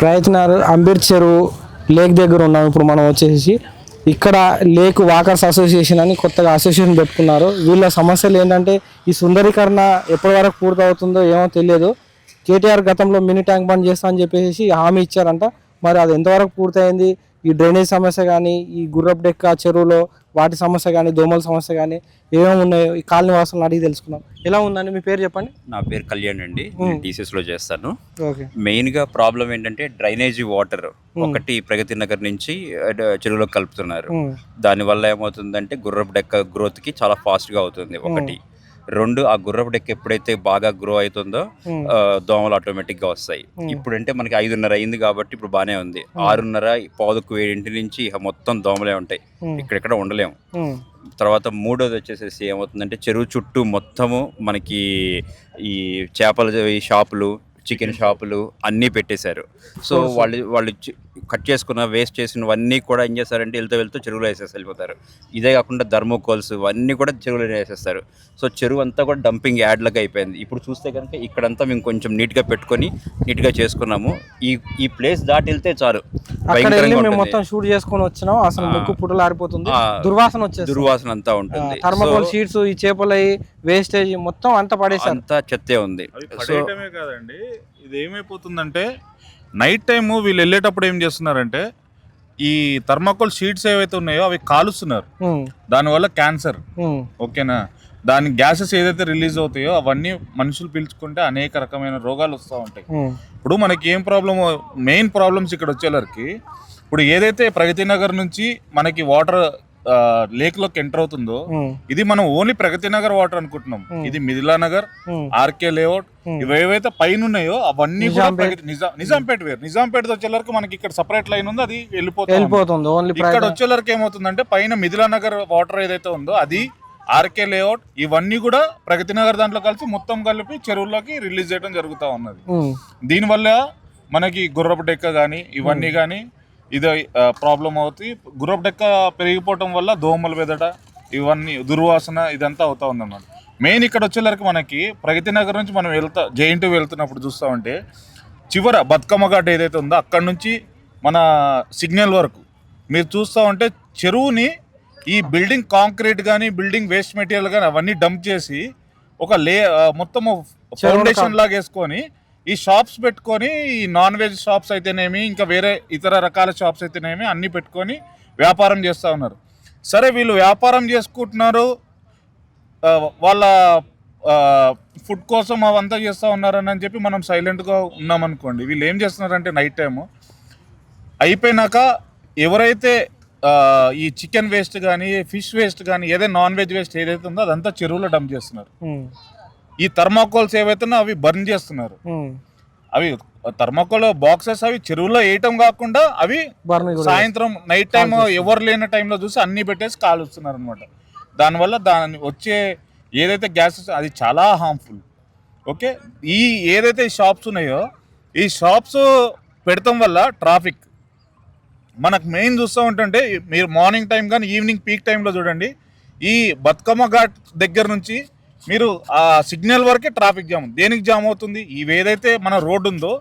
ప్రయత్నాలు అంబేర్ చెరువు లేక్ దగ్గర ఉన్నాం. ఇప్పుడు మనం వచ్చేసి ఇక్కడ లేక్ వాకర్స్ అసోసియేషన్ అని కొత్తగా అసోసియేషన్ పెట్టుకున్నారు. వీళ్ళ సమస్యలు ఏంటంటే ఈ సుందరీకరణ ఎప్పటి వరకు పూర్తవుతుందో ఏమో తెలియదు. కేటీఆర్ గతంలో మినీ ట్యాంక్ బండ్ చేస్తా అని చెప్పేసి హామీ ఇచ్చారంట. మరి అది ఎంతవరకు పూర్తయింది? ఈ డ్రైనేజ్ సమస్య కానీ ఈ గుర్రపు డెక్క చెరువులో వాటి సమస్య కానీ దోమల సమస్య కానీ ఏమేమి ఉన్నాయో ఈ కాలనీ వాసులను అడిగి తెలుసుకుందాం. ఎలా ఉందండి? మీ పేరు చెప్పండి. నా పేరు కళ్యాణ్ అండి. నేను టీసీఎస్లో చేస్తాను. ఓకే. మెయిన్గా ప్రాబ్లం ఏంటంటే డ్రైనేజీ వాటర్ ఒకటి ప్రగతి నగర్ నుంచి చెరువులో కలుపుతున్నారు. దానివల్ల ఏమవుతుందంటే గుర్రపు డెక్క గ్రోత్కి చాలా ఫాస్ట్గా అవుతుంది ఒకటి. రెండు ఆ గుర్రపు డెక్క ఎప్పుడైతే బాగా గ్రో అవుతుందో దోమలు ఆటోమేటిక్గా వస్తాయి. ఇప్పుడంటే మనకి ఐదున్నర అయింది కాబట్టి ఇప్పుడు బానే ఉంది. ఆరున్నర పావుకు ఏడింటి నుంచి మొత్తం దోమలే ఉంటాయి. ఇక్కడెక్కడ ఉండలేము. తర్వాత మూడోది వచ్చేసేసి ఏమవుతుందంటే చెరువు చుట్టూ మొత్తము మనకి ఈ చేపల ఈ షాపులు చికెన్ షాపులు అన్నీ పెట్టేశారు. సో వాళ్ళు వాళ్ళు కట్ చేసుకున్న వేస్ట్ చేసినవన్నీ కూడా ఏం చేస్తారంటే వెళ్తూ వెళ్తూ చెరువులో వేసేసి వెళ్ళిపోతారు. ఇదే కాకుండా థర్మోకోల్స్ ఇవన్నీ కూడా చెరువులో వేసేస్తారు. సో చెరువు అంతా కూడా డంపింగ్ యాడ్లకు అయిపోయింది. ఇప్పుడు చూస్తే కనుక ఇక్కడంతా మేము కొంచెం నీట్గా పెట్టుకొని నీట్గా చేసుకున్నాము. ఈ ఈ ప్లేస్ దాటి వెళ్తే చాలు మేము. మొత్తం షూట్ చేసుకొని వచ్చినాం. అసలు ముక్కు పుట్టలు ఆరిపోతుంది దుర్వాసన వచ్చేస్తుంది. దుర్వాసన అంతా ఉంటుంది. థర్మకోల్ షీట్స్ ఈ చేపలు వేస్టేజ్ మొత్తం అంతా పడేసారు అంతా చెత్తే ఉంది. సో కాదండి. ఇది ఏమైపోతుందంటే నైట్ టైము వీళ్ళు వెళ్ళేటప్పుడు ఏం చేస్తున్నారంటే ఈ థర్మాకోల్ షీట్స్ ఏవైతే ఉన్నాయో అవి కాలుస్తున్నారు. దానివల్ల క్యాన్సర్. ఓకేనా? దాని గ్యాసెస్ ఏదైతే రిలీజ్ అవుతాయో అవన్నీ మనుషులు పీల్చుకుంటే అనేక రకమైన రోగాలు వస్తూ ఉంటాయి. ఇప్పుడు మనకి ఏం ప్రాబ్లమ్ మెయిన్ ప్రాబ్లమ్స్ ఇక్కడ వచ్చేసరికి ఇప్పుడు ఏదైతే ప్రగతి నగర్ నుంచి మనకి వాటర్ లేక్లోకి ఎంటర్ అవుతుందో ఇది మనం ఓన్లీ ప్రగతి నగర్ వాటర్ అనుకుంటున్నాం. ఇది మిథిలా నగర్ ఆర్కే లేఅవుట్. ఇవి ఏవైతే పైన ఉన్నాయో అవన్నీ కూడా నిజాంపేట్. వేరు. నిజాంపేట వచ్చేసరికి మనకి ఇక్కడ సపరేట్ లైన్ ఉంది అది వెళ్ళిపోతుంది ఇక్కడ వచ్చేసరికి ఏమవుతుందంటే పైన మిథిలా నగర్ వాటర్ ఏదైతే ఉందో అది ఆర్కే లేఅవుట్ ఇవన్నీ కూడా ప్రగతి నగర్ దాంట్లో కలిసి మొత్తం కలిపి చెరువుల్లోకి రిలీజ్ చేయడం జరుగుతూ ఉన్నది. దీనివల్ల మనకి గుర్రపు డెక్క కానీ ఇవన్నీ కానీ ఇది ప్రాబ్లం అవుతుంది గుర్రపు డెక్క పెరిగిపోవటం వల్ల దోమలు వెదట ఇవన్నీ దుర్వాసన ఇదంతా అవుతా ఉందన్నమాట. మెయిన్ ఇక్కడ వచ్చేసరికి మనకి ప్రగతి నగర్ నుంచి మనం వెళ్తా జైంట్ వెళ్తున్నప్పుడు చూస్తామంటే చివర బతుకమ్మ గడ్డ ఏదైతే ఉందో అక్కడ నుంచి మన సిగ్నల్ వరకు. మీరు చూస్తూ ఉంటే చెరువుని ఈ బిల్డింగ్ కాంక్రీట్ కానీ బిల్డింగ్ వేస్ట్ మెటీరియల్ కానీ అవన్నీ డంప్ చేసి ఒక లే ఆ, మొత్తము ఫౌండేషన్ లాగా వేసుకొని ఈ షాప్స్ పెట్టుకొని ఈ నాన్ వెజ్ షాప్స్ అయితేనేమి ఇంకా వేరే ఇతర రకాల షాప్స్ అయితేనేమి అన్నీ పెట్టుకొని వ్యాపారం చేస్తూ ఉన్నారు. సరే వీళ్ళు వ్యాపారం చేసుకుంటున్నారు. వాళ్ళ ఫుడ్ కోసం అవంతా చేస్తూ ఉన్నారని అని చెప్పి మనం సైలెంట్గా ఉన్నామనుకోండి వీళ్ళు ఏం చేస్తున్నారంటే నైట్ టైము అయిపోయినాక ఎవరైతే ఈ చికెన్ వేస్ట్ కానీ ఫిష్ వేస్ట్ కానీ ఏదైనా నాన్ వెజ్ వేస్ట్ ఏదైతే ఉందో అదంతా చెరువులో డంప్ చేస్తున్నారు. ఈ థర్మాకోల్స్ ఏవైతే ఉన్నాయో అవి బర్న్ చేస్తున్నారు. అవి థర్మాకోల్ బాక్సెస్ అవి చెరువులో వేయటం కాకుండా అవి సాయంత్రం నైట్ టైం ఎవరు లేని టైంలో చూసి అన్ని పెట్టేసి కాలుస్తున్నారు అనమాట దానివల్ల దాని వచ్చే ఏదైతే గ్యాసెస్ అది చాలా హార్మ్ఫుల్ ఓకే? ఈ ఏదైతే షాప్స్ ఉన్నాయో ఈ షాప్స్ పెడతాం వల్ల ట్రాఫిక్ మనకు మెయిన్ చూస్తూ ఉంటుంటే మీరు మార్నింగ్ టైం కానీ ఈవినింగ్ పీక్ టైంలో చూడండి ఈ బతుకమ్మ ఘాట్ దగ్గర నుంచి మీరు ఆ సిగ్నల్ వరకే ట్రాఫిక్ జామ్ దేనికి జామ్ అవుతుంది? ఇవి ఏదైతే మన రోడ్డు ఉందో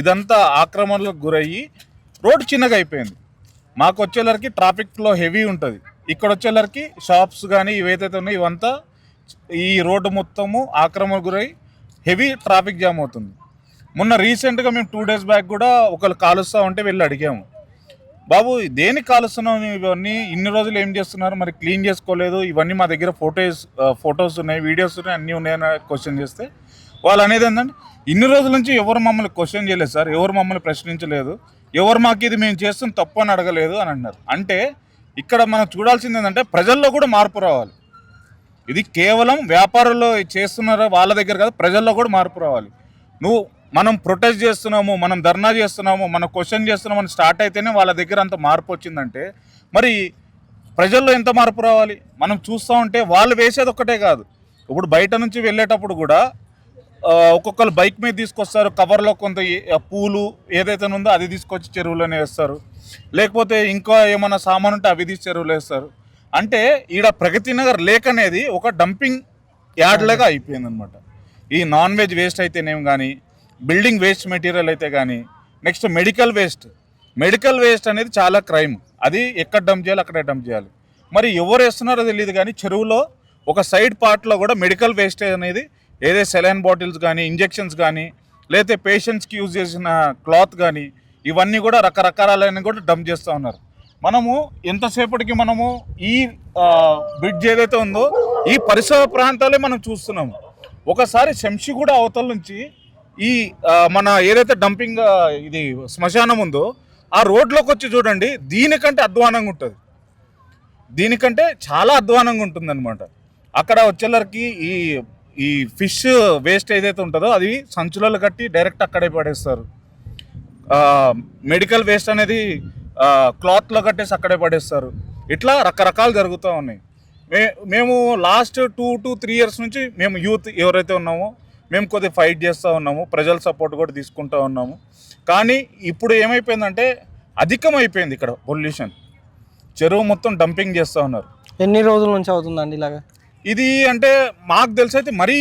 ఇదంతా ఆక్రమణలకు గురయ్యి రోడ్డు చిన్నగా అయిపోయింది. మాకు వచ్చేసరికి ట్రాఫిక్లో హెవీ ఉంటుంది. ఇక్కడ వచ్చేసరికి షాప్స్ కానీ ఇవైతే ఉన్నాయో ఇవంతా ఈ రోడ్డు మొత్తము ఆక్రమణ గురై హెవీ ట్రాఫిక్ జామ్ అవుతుంది. మొన్న రీసెంట్గా మేము టూ డేస్ బ్యాక్ కూడా ఒకళ్ళు కాలుస్తూ ఉంటే వెళ్ళి అడిగాము. బాబు దేనికి కాలుస్తున్నావు? ఇవన్నీ ఇన్ని రోజులు ఏం చేస్తున్నారు? మరి క్లీన్ చేసుకోలేదు. ఇవన్నీ మా దగ్గర ఫోటోస్ ఫొటోస్ ఉన్నాయి వీడియోస్ ఉన్నాయి అన్నీ ఉన్నాయని క్వశ్చన్ చేస్తే వాళ్ళు అనేది ఏంటంటే ఇన్ని రోజుల నుంచి ఎవరు మమ్మల్ని క్వశ్చన్ చేయలేదు సార్ ఎవరు మమ్మల్ని ప్రశ్నించలేదు ఎవరు మాకు ఇది మేము చేస్తున్న తప్పు అని అడగలేదు అని అన్నారు. అంటే ఇక్కడ మనం చూడాల్సింది ఏంటంటే ప్రజల్లో కూడా మార్పు రావాలి. ఇది కేవలం వ్యాపారంలో చేస్తున్నారో వాళ్ళ దగ్గర కాదు ప్రజల్లో కూడా మార్పు రావాలి. నువ్వు మనం ప్రొటెస్ట్ చేస్తున్నాము మనం ధర్నా చేస్తున్నాము మనం క్వశ్చన్ చేస్తున్నామని స్టార్ట్ అయితేనే వాళ్ళ దగ్గర అంత మార్పు వచ్చిందంటే మరి ప్రజల్లో ఎంత మార్పు రావాలి? మనం చూస్తూ ఉంటే వాళ్ళు వేసేది ఒక్కటే కాదు. ఇప్పుడు బయట నుంచి వెళ్ళేటప్పుడు కూడా ఒక్కొక్కరు బైక్ మీద తీసుకొస్తారు కవర్లో కొంత పూలు ఏదైతే ఉందో అది తీసుకొచ్చి చెరువులోనే వేస్తారు. లేకపోతే ఇంకా ఏమైనా సామాన్ ఉంటే అవి తీసి చెరువులో వేస్తారు. అంటే ఈడ ప్రగతి నగర్ లేక్ అనేది ఒక డంపింగ్ యార్డ్ లాగా అయిపోయింది అనమాట ఈ నాన్ వెజ్ వేస్ట్ అయితేనేం కానీ బిల్డింగ్ వేస్ట్ మెటీరియల్ అయితే కానీ next medical waste. Medical waste అనేది చాలా క్రైమ్. అది ఎక్కడ డంప్ చేయాలి అక్కడే డంప్ చేయాలి. మరి ఎవరు వేస్తున్నారో తెలియదు కానీ చెరువులో ఒక సైడ్ పార్ట్లో కూడా మెడికల్ వేస్టేజ్ అనేది ఏదైతే సెలైన్ బాటిల్స్ కానీ ఇంజెక్షన్స్ కానీ లేకపోతే పేషెంట్స్కి యూజ్ చేసిన క్లాత్ కానీ ఇవన్నీ కూడా రకరకాలైన కూడా డంప్ చేస్తూ ఉన్నారు. మనము ఎంతసేపటికి మనము ఈ బ్రిడ్జ్ ఏదైతే ఉందో ఈ పరిసర ప్రాంతాలే మనం చూస్తున్నాము. ఒకసారి శంషిగూడ అవతల నుంచి ఈ మన ఏదైతే డంపింగ్ ఇది శ్మశానం ఉందో ఆ రోడ్లోకి వచ్చి చూడండి దీనికంటే అధ్వానంగా ఉంటుంది. దీనికంటే చాలా అధ్వానంగా ఉంటుంది అనమాట అక్కడ వచ్చేసరికి ఈ ఈ ఫిష్ వేస్ట్ ఏదైతే ఉంటుందో అది సంచులలో కట్టి డైరెక్ట్ అక్కడే పడేస్తారు. మెడికల్ వేస్ట్ అనేది క్లాత్లో కట్టేసి అక్కడే పడేస్తారు. ఇట్లా రకరకాలు జరుగుతూ ఉన్నాయి. మే మేము last two to three years నుంచి మేము యూత్ ఎవరైతే ఉన్నామో మేము కొద్దిగా ఫైట్ చేస్తూ ఉన్నాము ప్రజల సపోర్ట్ కూడా తీసుకుంటూ ఉన్నాము. కానీ ఇప్పుడు ఏమైపోయిందంటే అధికమైపోయింది ఇక్కడ పొల్యూషన్ చెరువు మొత్తం డంపింగ్ చేస్తూ ఉన్నారు. ఎన్ని రోజుల నుంచి అవుతుందండి ఇలాగా? ఇది అంటే మాకు తెలిసి అయితే మరీ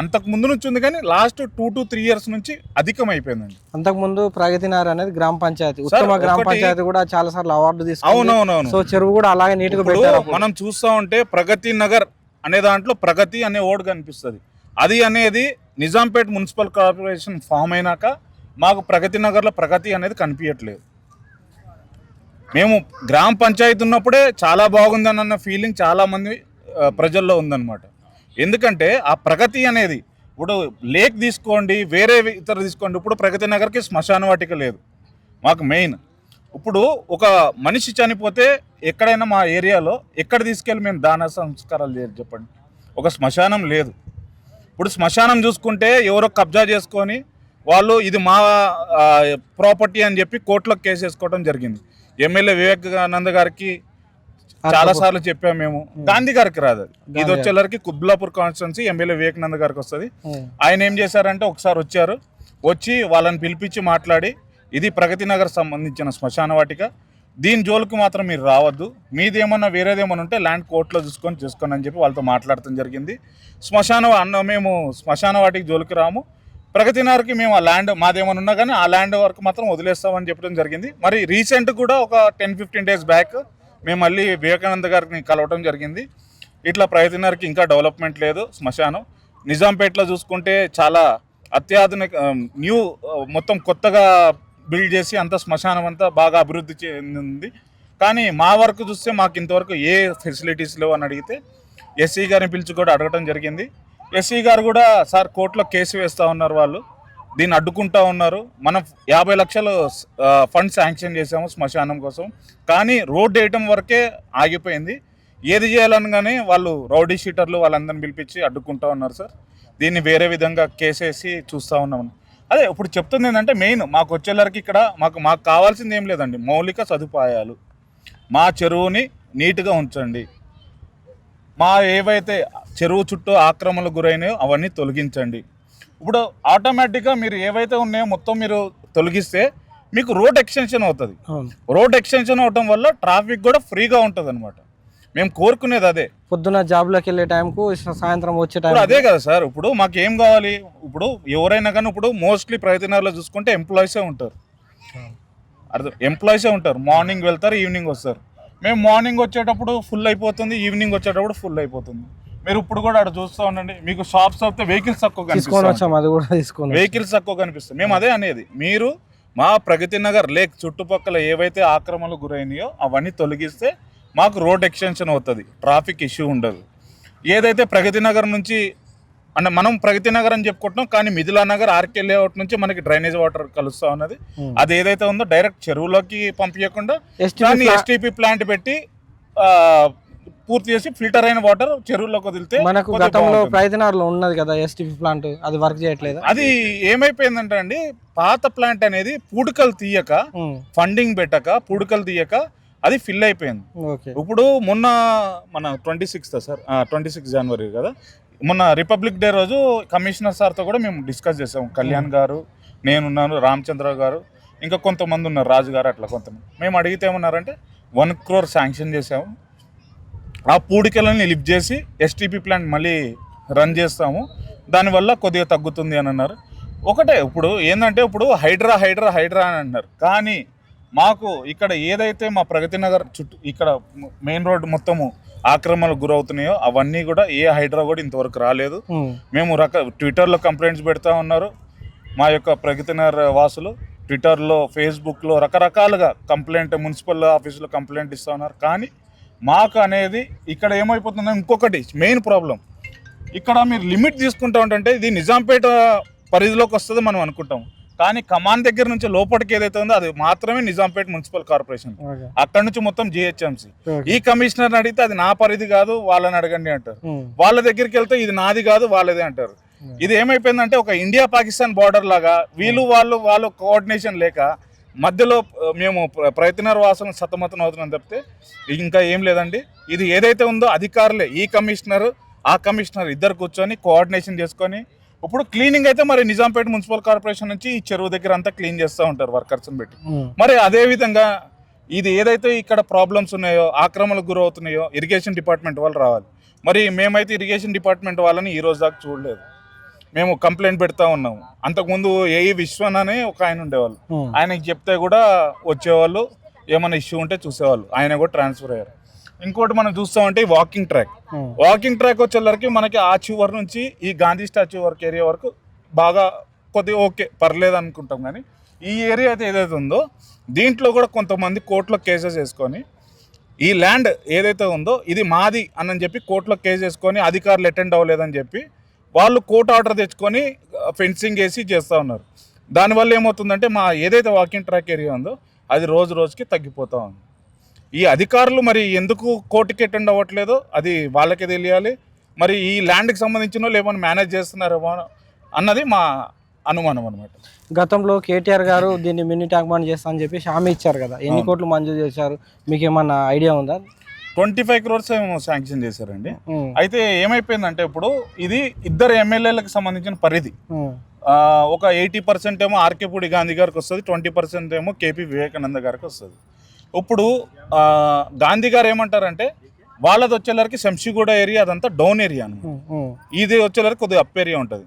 అంతకు ముందు నుంచి ఉంది కానీ last two to three years నుంచి అధికమైపోయిందండి. అంతకుముందు ప్రగతినార్ అనేది గ్రామ పంచాయతీ. ఉత్తమ గ్రామ పంచాయతీ కూడా చాలా సార్లు అవార్డు అవునవునవును. సో చెరువు కూడా అలాగే నీట్గా. మనం చూస్తా ఉంటే ప్రగతి నగర్ అనే దాంట్లో ప్రగతి అనే ఓడ్ కనిపిస్తుంది. అది అనేది నిజాంపేట్ మున్సిపల్ కార్పొరేషన్ ఫామ్ అయినాక మాకు ప్రగతి నగర్లో ప్రగతి అనేది కనిపించట్లేదు. మేము గ్రామ పంచాయతీ ఉన్నప్పుడే చాలా బాగుందని అన్న ఫీలింగ్ చాలామంది ప్రజల్లో ఉందన్నమాట. ఎందుకంటే ఆ ప్రగతి అనేది ఇప్పుడు లేక్ తీసుకోండి వేరే ఇతర తీసుకోండి ఇప్పుడు ప్రగతి నగర్కి శ్మశాన వాటిక లేదు. మాకు మెయిన్ ఇప్పుడు ఒక మనిషి చనిపోతే ఎక్కడైనా మా ఏరియాలో ఎక్కడ తీసుకెళ్ళి మేము దాన సంస్కారాలు చేయాలి చెప్పండి. ఒక శ్మశానం లేదు. ఇప్పుడు శ్మశానం చూసుకుంటే ఎవరో కబ్జా చేసుకొని వాళ్ళు ఇది మా ప్రాపర్టీ అని చెప్పి కోర్టులో కేసు వేసుకోవడం జరిగింది. ఎమ్మెల్యే వివేకానంద గారికి చాలా సార్లు చెప్పాము మేము. గాంధీ గారికి రాదు. ఇది వచ్చేసరికి కుబ్లాపూర్ కాన్స్టిట్యున్సీ ఎమ్మెల్యే వివేకానంద గారికి వస్తుంది. ఆయన ఏం చేశారంటే ఒకసారి వచ్చారు. వచ్చి వాళ్ళని పిలిపించి మాట్లాడి ఇది ప్రగతి నగర్ సంబంధించిన శ్మశాన వాటిక. దీని జోలికి మాత్రం మీరు రావద్దు. మీదేమన్నా వేరేదేమన్నా ఉంటే ల్యాండ్ కోర్టులో చూసుకొని చూసుకోండి అని చెప్పి వాళ్ళతో మాట్లాడటం జరిగింది. శ్మశాన అన్న మేము శ్మశాన వాటికి జోలికి రాము. ప్రగతి నగర్కి మేము ఆ ల్యాండ్ మాదేమన్నా ఉన్నా కానీ ఆ ల్యాండ్ వరకు మాత్రం వదిలేస్తామని చెప్పడం జరిగింది. మరి రీసెంట్ కూడా ఒక టెన్ ఫిఫ్టీన్ డేస్ బ్యాక్ మేము మళ్ళీ వివేకానంద గారిని కలవటం జరిగింది. ఇట్లా ప్రయత్నానికి ఇంకా డెవలప్మెంట్ లేదు శ్మశానం. నిజాంపేటలో చూసుకుంటే చాలా అత్యాధునిక న్యూ మొత్తం కొత్తగా బిల్డ్ చేసి అంత శ్మశానం అంతా బాగా అభివృద్ధి చెందింది. కానీ మా వరకు చూస్తే మాకు ఇంతవరకు ఏ ఫెసిలిటీస్ లేవు అని అడిగితే ఎస్సీ గారిని పిలిచి కూడా అడగటం జరిగింది. ఎస్సీ గారు కూడా సార్ కోర్టులో కేసు వేస్తూ ఉన్నారు వాళ్ళు. దీన్ని అడ్డుకుంటా ఉన్నారు. మనం యాభై లక్షలు ఫండ్ శాంక్షన్ చేసాము శ్మశానం కోసం. కానీ రోడ్ వేయటం వరకే ఆగిపోయింది. ఏది చేయాలనగానే వాళ్ళు రౌడీ షీటర్లు వాళ్ళందరిని పిలిపించి అడ్డుకుంటా ఉన్నారు సార్. దీన్ని వేరే విధంగా కేసేసి చూస్తూ ఉన్నాం. అదే ఇప్పుడు చెప్తుంది ఏంటంటే మెయిన్ మాకు వచ్చేసరికి ఇక్కడ మాకు మాకు కావాల్సింది ఏం లేదండి. మౌలిక సదుపాయాలు. మా చెరువుని నీట్గా ఉంచండి. మా ఏవైతే చెరువు చుట్టూ ఆక్రమణలకు గురైనాయో అవన్నీ తొలగించండి. ఇప్పుడు ఆటోమేటిక్గా మీరు ఏవైతే ఉన్నాయో మొత్తం మీరు తొలగిస్తే మీకు రోడ్ ఎక్స్టెన్షన్ అవుతుంది. రోడ్ ఎక్స్టెన్షన్ అవటం వల్ల ట్రాఫిక్ కూడా ఫ్రీగా ఉంటుంది అనమాట మేము కోరుకునేది అదే. పొద్దున జాబ్లోకి వెళ్ళే టైంకు సాయంత్రం వచ్చే టైం అదే కదా సార్ ఇప్పుడు మాకు ఏం కావాలి? ఇప్పుడు ఎవరైనా కానీ ఇప్పుడు మోస్ట్లీ ప్రయత్నాల్లో చూసుకుంటే ఎంప్లాయీసే ఉంటారు. అర్థం ఎంప్లాయీసే ఉంటారు. మార్నింగ్ వెళ్తారు ఈవినింగ్ వస్తారు. మేము మార్నింగ్ వచ్చేటప్పుడు ఫుల్ అయిపోతుంది ఈవినింగ్ వచ్చేటప్పుడు ఫుల్ అయిపోతుంది. మీరు ఇప్పుడు కూడా అక్కడ చూస్తూ ఉండండి మీకు షాప్స్ అయితే వెహికల్స్ తక్కువ అది కూడా తీసుకొని వెహికల్స్ తక్కువ కనిపిస్తాయి. మేము అదే అనేది. మీరు మా ప్రగతి నగర్ లేక్ చుట్టుపక్కల ఏవైతే ఆక్రమణలు గురైనాయో అవన్నీ తొలగిస్తే మాకు రోడ్ ఎక్స్టెన్షన్ అవుతుంది ట్రాఫిక్ ఇష్యూ ఉండదు ఏదైతే ప్రగతి నగర్ నుంచి అంటే మనం ప్రగతి నగర్ అని చెప్పుకుంటున్నాం కానీ మిథిలా నగర్ ఆర్కే లేఅవుట్ నుంచి మనకి డ్రైనేజ్ వాటర్ కలుస్తా ఉన్నది Hmm. అది ఏదైతే ఉందో డైరెక్ట్ చెరువులోకి పంపించకుండా దాన్ని ఎస్టీపీ ప్లాంట్ పెట్టి పూర్తి చేసి ఫిల్టర్ అయిన వాటర్ చెరువులోకి వదిలితే మనకు గతంలో బాగుంటుంది. ప్రయత్నాల్లో ఉన్నది కదా ఎస్టీపీ ప్లాంట్ అది వర్క్ చేయట్లేదా అది ఏమైపోయిందంటే అండి పాత ప్లాంట్ అనేది పూడికలు తీయక ఫండింగ్ పెట్టక పూడికలు తీయక అది ఫిల్ అయిపోయింది. ఓకే. ఇప్పుడు మొన్న మన twenty sixth sir? Twenty six జనవరి కదా? మొన్న రిపబ్లిక్ డే రోజు కమిషనర్ సార్తో కూడా మేము డిస్కస్ చేసాం. కళ్యాణ్ గారు నేనున్నాను రామచంద్ర గారు ఇంకా కొంతమంది ఉన్నారు రాజు గారు అట్లా కొంతమంది. మేము అడిగితే ఏమన్నారంటే వన్ క్రోర్ శాంక్షన్ చేసాము. ఆ పూడికలని లిఫ్ట్ చేసి ఎస్టీపీ ప్లాంట్ మళ్ళీ రన్ చేస్తాము. దానివల్ల కొద్దిగా తగ్గుతుంది అని అన్నారు. ఒకటే ఇప్పుడు ఏంటంటే ఇప్పుడు హైడ్రా హైడ్రా హైడ్రా అని అంటున్నారు. కానీ మాకు ఇక్కడ ఏదైతే మా ప్రగతి నగర్ చుట్టూ ఇక్కడ మెయిన్ రోడ్ మొత్తము ఆక్రమణకు గురవుతున్నాయో అవన్నీ కూడా ఏ హైడ్రా కూడా ఇంతవరకు రాలేదు. మేము రక ట్విట్టర్లో కంప్లైంట్స్ పెడతా ఉన్నారు. మా యొక్క ప్రగతి నగర్ వాసులు ట్విట్టర్లో ఫేస్బుక్లో రకరకాలుగా కంప్లైంట్ మున్సిపల్ ఆఫీసులో కంప్లైంట్ ఇస్తూ ఉన్నారు. కానీ మాకు అనేది ఇక్కడ ఏమైపోతుందో ఇంకొకటి మెయిన్ ప్రాబ్లం. ఇక్కడ మీరు లిమిట్ తీసుకుంటా ఉంటుంటే ఇది నిజాంపేట పరిధిలోకి వస్తుంది మనం అనుకుంటాం. కానీ కమాన్ దగ్గర నుంచి లోపలికి ఏదైతే ఉందో అది మాత్రమే నిజాంపేట మున్సిపల్ కార్పొరేషన్. అక్కడ నుంచి మొత్తం జిహెచ్ఎంసీ. ఈ కమిషనర్ అడిగితే అది నా పరిధి కాదు వాళ్ళని అడగండి అంటారు. వాళ్ళ దగ్గరికి వెళ్తే ఇది నాది కాదు వాళ్ళదే అంటారు. ఇది ఏమైపోయిందంటే ఒక ఇండియా పాకిస్తాన్ బార్డర్ లాగా వీళ్ళు వాళ్ళు వాళ్ళు కోఆర్డినేషన్ లేక మధ్యలో మేము ప్ర- ప్రయత్నర వాసం సతమతం అవుతున్నాం తప్పితే ఇంకా ఏం లేదండి. ఇది ఏదైతే ఉందో అధికారులే ఈ కమిషనర్ ఆ కమిషనర్ ఇద్దరు కూర్చొని కోఆర్డినేషన్ చేసుకొని ఇప్పుడు క్లీనింగ్ అయితే మరి నిజాంపేట మున్సిపల్ కార్పొరేషన్ నుంచి ఈ చెరువు దగ్గర అంతా క్లీన్ చేస్తూ ఉంటారు వర్కర్స్ని పెట్టి. మరి అదే విధంగా ఇది ఏదైతే ఇక్కడ ప్రాబ్లమ్స్ ఉన్నాయో ఆక్రమణకు గురవుతున్నాయో ఇరిగేషన్ డిపార్ట్మెంట్ వాళ్ళు రావాలి. మరి మేమైతే ఇరిగేషన్ డిపార్ట్మెంట్ వాళ్ళని ఈ రోజు దాకా చూడలేదు. మేము కంప్లైంట్ పెడతా ఉన్నాము. అంతకుముందు ఏఈ విశ్వన్ అని ఒక ఆయన ఉండేవాళ్ళు. ఆయనకి చెప్తే కూడా వచ్చేవాళ్ళు ఏమైనా ఇష్యూ ఉంటే చూసేవాళ్ళు. ఆయన కూడా ట్రాన్స్ఫర్ అయ్యారు. ఇంకోటి మనం చూస్తామంటే వాకింగ్ ట్రాక్ వాకింగ్ ట్రాక్ వచ్చేసరికి మనకి ఆ చివరి నుంచి ఈ గాంధీ స్టాచ్యూ వరకు ఏరియా వరకు బాగా కొద్దిగా ఓకే పర్లేదు అనుకుంటాం కానీ ఈ ఏరియా అయితే ఏదైతే ఉందో దీంట్లో కూడా కొంతమంది కోర్టులో కేసెస్ వేసుకొని ఈ ల్యాండ్ ఏదైతే ఉందో ఇది మాది అని చెప్పి కోర్టులో కేసు వేసుకొని అధికారులు అటెండ్ అవ్వలేదని చెప్పి వాళ్ళు కోర్టు ఆర్డర్ తెచ్చుకొని ఫెన్సింగ్ వేసి చేస్తూ ఉన్నారు. దానివల్ల ఏమవుతుందంటే మా ఏదైతే వాకింగ్ ట్రాక్ ఏరియా ఉందో అది రోజు రోజుకి తగ్గిపోతూ ఉంది. ఈ అధికారులు మరి ఎందుకు కోర్టుకి అటెండ్ అవ్వట్లేదో అది వాళ్ళకే తెలియాలి. మరి ఈ ల్యాండ్కి సంబంధించిన వాళ్ళు ఏమైనా మేనేజ్ చేస్తున్నారేమో అన్నది మా అనుమానం అనమాట గతంలో కేటీఆర్ గారు దీన్ని మినీ ట్యాంక్ బండ్ చేస్తా అని చెప్పి హామీ ఇచ్చారు కదా. ఎన్ని. కోట్లు మంజూరు చేశారు? మీకు ఏమన్నా ఐడియా ఉందా? ట్వంటీ ఫైవ్ క్రోర్స్ ఏమో శాంక్షన్ చేశారండి. అయితే ఏమైపోయిందంటే ఇప్పుడు ఇది ఇద్దరు ఎమ్మెల్యేలకు సంబంధించిన పరిధి. ఒక ఎయిటీ పర్సెంట్ ఏమో ఆర్కేపూడి గాంధీ గారికి వస్తుంది ట్వంటీ పర్సెంట్ ఏమో కేపీ వివేకానంద గారికి వస్తుంది. ఇప్పుడు గాంధీ గారు ఏమంటారంటే వాళ్ళది వచ్చేసరికి శంషిగూడ ఏరియా అదంతా డౌన్ ఏరియా ఇది వచ్చేసరికి కొద్దిగా అప్ ఏరియా ఉంటుంది.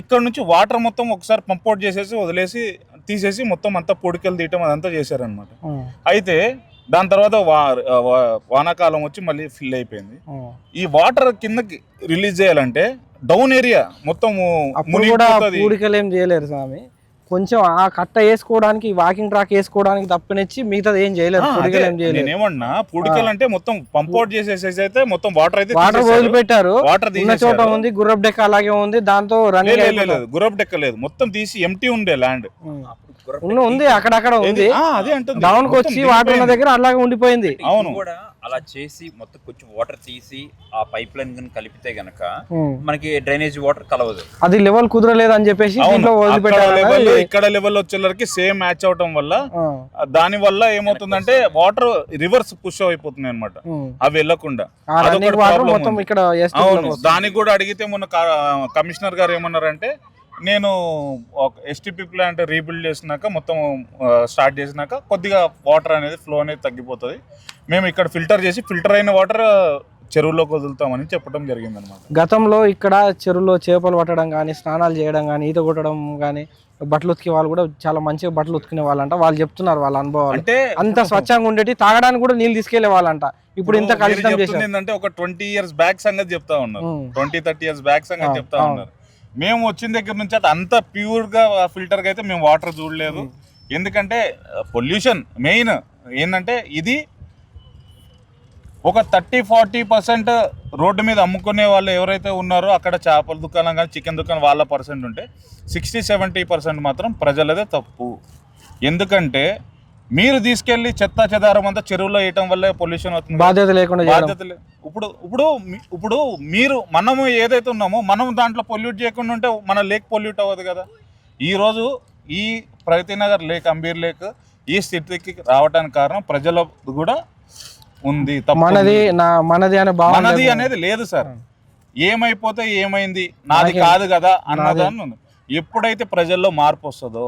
ఇక్కడ నుంచి వాటర్ మొత్తం ఒకసారి పంప్ అవుట్ చేసేసి వదిలేసి తీసేసి మొత్తం అంతా పొడికలు తీయటం అదంతా చేశారనమాట అయితే దాని తర్వాత వానాకాలం వచ్చి మళ్ళీ ఫిల్ అయిపోయింది. ఈ వాటర్ కిందకి రిలీజ్ చేయాలంటే డౌన్ ఏరియా మొత్తం ఏం చేయలేరు స్వామి. కొంచెం ఆ కట్ట వేసుకోవడానికి వాకింగ్ ట్రాక్ వేసుకోవడానికి తప్పనిచ్చి మిగతాది ఏం చేయలేరు నేనేమన్నా పూడికలు అంటే మొత్తం పంప్ అవుట్ చేసేసేసి అయితే మొత్తం వాటర్ అయితే వాటర్. వదిలిపెట్టారు. వాటర్ ఉన్న చోట. ఉంది గుర్రప్ డెక్క అలాగే ఉంది దాంతో రన్నింగ్ గుర్రపు డెక్క లేదు. మొత్తం తీసి ఎంటీ ఉండే ల్యాండ్ ఉంది అక్కడక్కడ ఉంది. అదే అంటుంది. డౌన్కి వచ్చి వాటర్ ఉన్న. దగ్గర అలాగే ఉండిపోయింది. అవును. కూడా అలా చేసి మొత్తం కొంచెం వాటర్ తీసి ఆ పైప్ లైన్ కలిపితే గనక. మనకి డ్రైనేజ్ వాటర్ కలవదు. అది లెవెల్ కుదరలేదు అని చెప్పేసి దీంట్లో వదిలిపెట్టారు ఇక్కడ లెవెల్ వచ్చేసరికి సేమ్ మ్యాచ్ అవటం వల్ల దాని వల్ల ఏమవుతుందంటే వాటర్ రివర్స్ పుష్ అయిపోతుంది అనమాట. అవి వెళ్ళకుండా. మొత్తం. ఇక్కడ అవును. దానికి కూడా అడిగితే మొన్న కమిషనర్ గారు ఏమన్నారంటే నేను ఎస్టీపీ ప్లాంట్ రీబిల్డ్ చేసినాక మొత్తం స్టార్ట్ చేసినాక కొద్దిగా వాటర్ అనేది ఫ్లో అనేది తగ్గిపోతుంది. మేము ఇక్కడ ఫిల్టర్ చేసి ఫిల్టర్ అయిన వాటర్ చెరువులోకి వదులుతామని చెప్పడం జరిగింది అనమాట గతంలో ఇక్కడ చెరువులో చేపలు పట్టడం కానీ స్నానాలు చేయడం కానీ ఈత కొట్టడం కానీ బట్టలు ఉతికే వాళ్ళు కూడా చాలా మంచిగా బట్టలు ఉతుకునే వాళ్ళంట. వాళ్ళు చెప్తున్నారు వాళ్ళ అనుభవాలు. అంటే అంత స్వచ్ఛంగా ఉండేటి తాగడానికి కూడా నీళ్ళు తీసుకెళ్ళే వాళ్ళంట. ఇప్పుడు ఇంత కలుషితం చేశారు. ఏంటంటే ఒక ట్వంటీ ఇయర్స్ బ్యాక్ సంగతి చెప్తా ఉన్నారు. ట్వంటీ థర్టీ ఇయర్స్ బ్యాక్ సంగతి చెప్తా. ఉన్నారు. మేము వచ్చిన దగ్గర నుంచి అది అంత ప్యూర్గా ఫిల్టర్గా అయితే మేము వాటర్ చూడలేదు. ఎందుకంటే పొల్యూషన్ మెయిన్ ఏంటంటే ఇది ఒక థర్టీ ఫార్టీ పర్సెంట్ రోడ్డు మీద అమ్ముకునే వాళ్ళు ఎవరైతే ఉన్నారో అక్కడ చేపల దుకాణం కానీ చికెన్ దుకాణం వాళ్ళ పర్సెంట్ ఉంటే సిక్స్టీ సెవెంటీ పర్సెంట్ మాత్రం ప్రజలదే తప్పు. ఎందుకంటే మీరు తీసుకెళ్ళి చెత్త చెదారం అంతా చెరువులో వేయటం వల్లే పొల్యూషన్ అవుతుంది. బాధ్యత లేకుండా బాధ్యత ఇప్పుడు ఇప్పుడు ఇప్పుడు మీరు మనము ఏదైతే ఉన్నామో మనం దాంట్లో పొల్యూట్ చేయకుండా ఉంటే మన లేక్ పొల్యూట్ అవ్వదు కదా. ఈ రోజు ఈ ప్రగతి నగర్ లేక్ అంబీర్ లేక్ ఈ స్థితికి రావడానికి కారణం ప్రజల కూడా ఉంది మనది. నా మనది అనే భావన మనది. అనేది లేదు సార్. ఏమైపోతే ఏమైంది? నాది కాదు కదా అన్నదాన్ని ఉంది. ఎప్పుడైతే ప్రజల్లో మార్పు వస్తుందో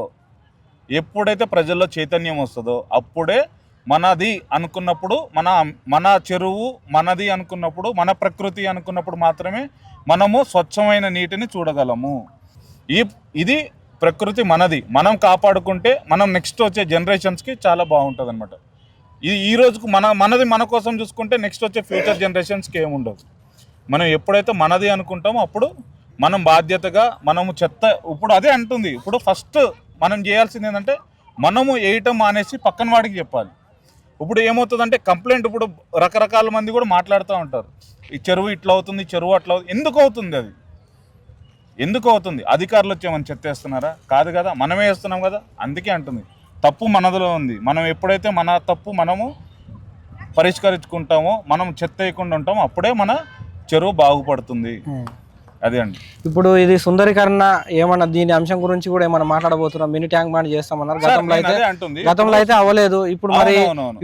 ఎప్పుడైతే ప్రజల్లో చైతన్యం వస్తుందో అప్పుడే మనది అనుకున్నప్పుడు మన మన చెరువు మనది అనుకున్నప్పుడు మన ప్రకృతి అనుకున్నప్పుడు మాత్రమే మనము స్వచ్ఛమైన నీటిని చూడగలము. ఈ ఇది ప్రకృతి మనది. మనం కాపాడుకుంటే మనం నెక్స్ట్ వచ్చే జనరేషన్స్కి చాలా బాగుంటుంది అనమాట ఈ ఈ రోజుకు మన మనది మన కోసం చూసుకుంటే నెక్స్ట్ వచ్చే ఫ్యూచర్ జనరేషన్స్కి ఏముండదు మనం ఎప్పుడైతే మనది అనుకుంటామో అప్పుడు మనం బాధ్యతగా మనము చెత్త ఇప్పుడు అదే అంటుంది. ఇప్పుడు ఫస్ట్ మనం చేయాల్సింది ఏంటంటే మనము వేయటం మానేసి పక్కన వాడికి చెప్పాలి. ఇప్పుడు ఏమవుతుందంటే కంప్లైంట్ ఇప్పుడు రకరకాల మంది కూడా మాట్లాడుతూ ఉంటారు. ఈ చెరువు ఇట్లా అవుతుంది చెరువు అట్లా అవుతుంది. ఎందుకు అవుతుంది అది? ఎందుకు అవుతుంది? అధికారులు వచ్చేమని చెత్తేస్తున్నారా చెత్త వేస్తున్నారా కాదు కదా మనమే వేస్తున్నాం కదా అందుకే అంటుంది. తప్పు మనదిలో ఉంది. మనం ఎప్పుడైతే మన తప్పు మనము పరిష్కరించుకుంటామో మనం చెత్త వేయకుండా ఉంటామో అప్పుడే మన చెరువు బాగుపడుతుంది. అదే అండి. ఇప్పుడు ఇది సుందరీకరణ ఏమన్నా దీని అంశం గురించి కూడా ఏమన్నా మాట్లాడబోతున్నాం? మినీ ట్యాంక్ బండ్ చేస్తామన్నారు. గతంలో అయితే గతంలో అయితే అవ్వలేదు. ఇప్పుడు మరి.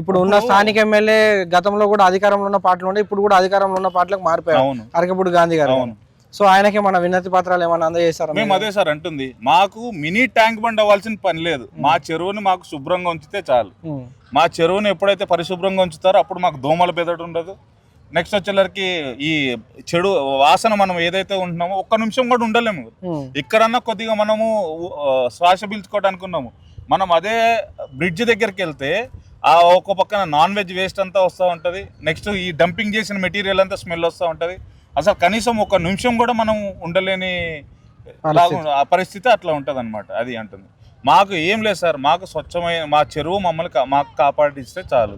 ఇప్పుడు ఉన్న స్థానిక ఎమ్మెల్యే గతంలో కూడా అధికారంలో ఉన్న పార్టీలు ఉండే ఇప్పుడు కూడా అధికారంలో ఉన్న పార్టీలకు మారిపోయారు. అరకపూడి గాంధీ గారు. అవును. సో ఆయనకి మన వినతి పత్రాలు ఏమన్నా అందజేస్తారా మేము అదే సార్ అంటుంది. మాకు మినీ ట్యాంక్ బండ్ అవ్వాల్సిన పని లేదు. మా చెరువుని మాకు శుభ్రంగా ఉంచితే చాలు. మా చెరువుని ఎప్పుడైతే పరిశుభ్రంగా ఉంచుతారో అప్పుడు మాకు దోమల బెదడు ఉండదు. నెక్స్ట్ వచ్చేసరికి ఈ చెడు వాసన మనం ఏదైతే ఉంటున్నామో ఒక్క నిమిషం కూడా ఉండలేము. ఉమ్. ఇక్కడన్నా కొద్దిగా మనము శ్వాస పీల్చుకోవడానికి ఉన్నాము మనం అదే బ్రిడ్జ్ దగ్గరికి వెళ్తే ఆ ఒక పక్కన నాన్ వెజ్ వేస్ట్ అంతా వస్తూ ఉంటుంది. నెక్స్ట్ ఈ డంపింగ్ చేసిన మెటీరియల్ అంతా స్మెల్ వస్తూ ఉంటుంది. అసలు కనీసం ఒక నిమిషం కూడా మనం ఉండలేని ఆ పరిస్థితి అట్లా ఉంటుంది అనమాట అది అంటుంది. మాకు ఏం లేదు సార్ మాకు స్వచ్ఛమైన మా చెరువు మమ్మల్ని మాకు కాపాడిస్తే చాలు.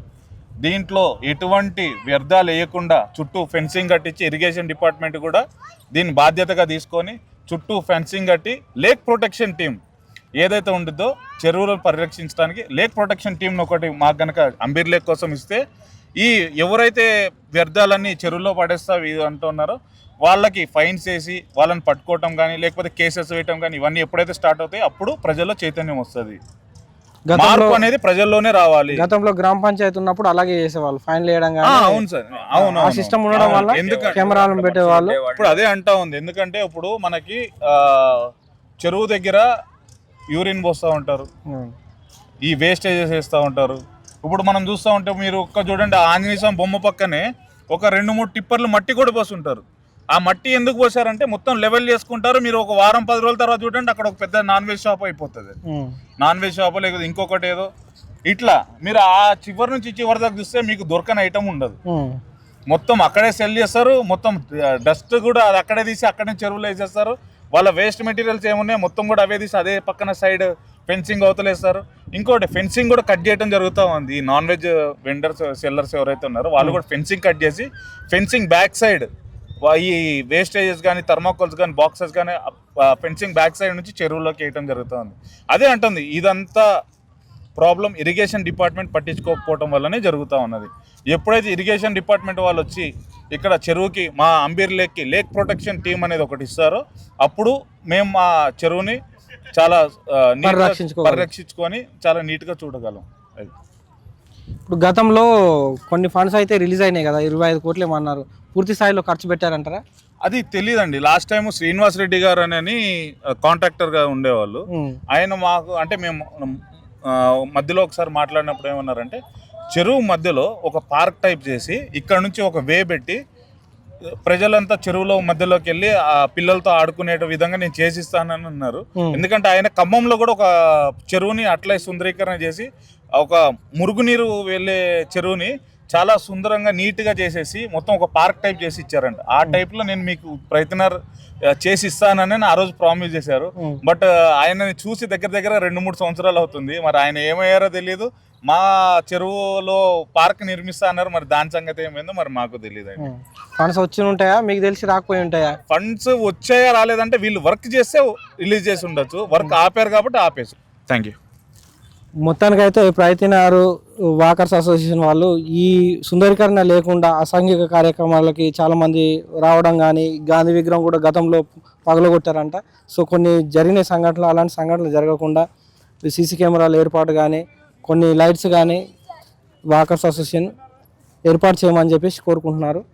దీంట్లో ఎటువంటి వ్యర్థాలు వేయకుండా చుట్టూ ఫెన్సింగ్ కట్టించి ఇరిగేషన్ డిపార్ట్మెంట్ కూడా దీన్ని బాధ్యతగా తీసుకొని చుట్టూ ఫెన్సింగ్ కట్టి లేక్ ప్రొటెక్షన్ టీం ఏదైతే ఉంటుందో చెరువులను పరిరక్షించడానికి లేక్ ప్రొటెక్షన్ టీంను ఒకటి మాకు కనుక అంబీర్ లేక్ కోసం ఇస్తే ఈ ఎవరైతే వ్యర్థాలన్నీ చెరువులో పడేస్తావు ఇది అంటున్నారో వాళ్ళకి ఫైన్స్ వేసి వాళ్ళని పట్టుకోవటం కానీ లేకపోతే కేసెస్ వేయటం కానీ ఇవన్నీ ఎప్పుడైతే స్టార్ట్ అవుతాయి అప్పుడు ప్రజల్లో చైతన్యం వస్తుంది. మార్పు అనేది ప్రజల్లోనే రావాలి. గతంలో గ్రామ పంచాయతీ ఉన్నప్పుడు అలాగే చేసేవాళ్ళు. ఫైన్ వేయడం అవును సార్. అవును ఆ. సిస్టమ్ ఉండడం. వల్ల కెమెరాలను పెట్టేవాళ్ళు. ఇప్పుడు అదే అంటా ఉంది. ఎందుకంటే ఇప్పుడు మనకి ఆ, చెరువు దగ్గర యూరిన్ పోస్తూ ఉంటారు. ఈ వేస్టేజెస్ వేస్తూ ఉంటారు. ఇప్పుడు మనం చూస్తూ ఉంటే మీరు ఒక్క చూడండి ఆ ఆంజనేయ స్వామి బొమ్మ పక్కనే ఒక రెండు మూడు టిప్పర్లు మట్టి కూడా పోస్తుంటారు ఆ మట్టి ఎందుకు పోసారంటే మొత్తం లెవెల్ చేసుకుంటారు. మీరు ఒక వారం పది రోజుల తర్వాత చూడండి అక్కడ ఒక పెద్ద నాన్ వెజ్ షాప్ అయిపోతుంది. నాన్ వెజ్ షాప్ లేకపోతే ఇంకొకటి ఏదో. ఇట్లా మీరు ఆ చివరి నుంచి చివరి దాకా చూస్తే మీకు దొరకని ఐటమ్ ఉండదు. మొత్తం అక్కడే సెల్ చేస్తారు. మొత్తం డస్ట్ కూడా అది అక్కడే తీసి అక్కడే చెరువులో వేసేస్తారు. వాళ్ళ వేస్ట్ మెటీరియల్స్ ఏమున్నాయో మొత్తం కూడా అవే తీసి అదే పక్కన సైడ్ ఫెన్సింగ్ అవతలేస్తారు. ఇంకోటి ఫెన్సింగ్ కూడా కట్ చేయడం జరుగుతూ ఉంది. ఈ నాన్ వెజ్ వెండర్స్ సెల్లర్స్ ఎవరైతే ఉన్నారో వాళ్ళు కూడా ఫెన్సింగ్ కట్ చేసి ఫెన్సింగ్ బ్యాక్ సైడ్ ఈ వేస్టేజెస్ కానీ థర్మాకోల్స్ కానీ బాక్సెస్ కానీ ఫెన్సింగ్ బ్యాక్ సైడ్ నుంచి చెరువులోకి వేయటం జరుగుతుంది. అదే అంటుంది ఇదంతా ప్రాబ్లం ఇరిగేషన్ డిపార్ట్మెంట్ పట్టించుకోకపోవడం వల్లనే జరుగుతూ ఉన్నది. ఎప్పుడైతే ఇరిగేషన్ డిపార్ట్మెంట్ వాళ్ళు వచ్చి ఇక్కడ చెరువుకి మా అంబీర్ లేక్కి లేక్ ప్రొటెక్షన్ టీం అనేది ఒకటి ఇస్తారో అప్పుడు మేము మా చెరువుని చాలా. పరిరక్షించుకొని చాలా నీట్గా చూడగలం. ఇప్పుడు గతంలో కొన్ని ఫండ్స్ అయితే రిలీజ్ అయినాయి కదా ఇరవై ఐదు కోట్లు ఏమన్నారు. పూర్తి స్థాయిలో ఖర్చు పెట్టారంటారా అది తెలియదండి లాస్ట్ టైం శ్రీనివాస్ రెడ్డి గారు అని కాంట్రాక్టర్గా ఉండేవాళ్ళు ఉమ్. ఆయన మాకు అంటే మేము మధ్యలో ఒకసారి మాట్లాడినప్పుడు ఏమన్నారంటే చెరువు మధ్యలో ఒక పార్క్ టైప్ చేసి ఇక్కడ నుంచి ఒక వే పెట్టి ప్రజలంతా చెరువులో మధ్యలోకి వెళ్ళి ఆ పిల్లలతో ఆడుకునే విధంగా నేను చేసిస్తానని అన్నారు. ఎందుకంటే ఆయన ఖమ్మంలో కూడా ఒక చెరువుని అట్లే సుందరీకరణ చేసి ఒక మురుగునీరు వెళ్ళే చెరువుని చాలా సుందరంగా నీట్గా చేసేసి మొత్తం ఒక పార్క్ టైప్ చేసి ఇచ్చారంట. ఆ టైప్లో నేను మీకు ప్రయత్న చేసి ఇస్తానని ఆ రోజు ప్రామిస్ చేశారు. Hmm. బట్ ఆయనని చూసి దగ్గర దగ్గర రెండు మూడు సంవత్సరాలు అవుతుంది. మరి ఆయన ఏమయ్యారో తెలియదు మా చెరువులో పార్క్ నిర్మిస్తా అన్నారు. మరి దాని సంగతి ఏమైందో మరి మాకు తెలియదు ఉమ్. ఫండ్స్ వచ్చి ఉంటాయా? మీకు తెలిసి రాకపోయి ఉంటాయా? ఫండ్స్ వచ్చాయా? రాలేదంటే వీళ్ళు వర్క్ చేస్తే రిలీజ్ చేసి ఉండొచ్చు. వర్క్ ఆపారు కాబట్టి ఆపేసి. థ్యాంక్ యూ మొత్తానికైతే ప్రయత్నారు వాకర్స్ అసోసియేషన్ వాళ్ళు. ఈ సుందరీకరణ లేకుండా అసాంఘిక కార్యక్రమాలకి చాలామంది రావడం కానీ గాంధీ విగ్రహం కూడా గతంలో పగలగొట్టారంట. సో కొన్ని జరిగిన సంఘటనలు అలాంటి సంఘటనలు జరగకుండా సీసీ కెమెరాల ఏర్పాటు కానీ కొన్ని లైట్స్ కానీ వాకర్స్ అసోసియేషన్ ఏర్పాటు చేయమని చెప్పేసి కోరుకుంటున్నారు.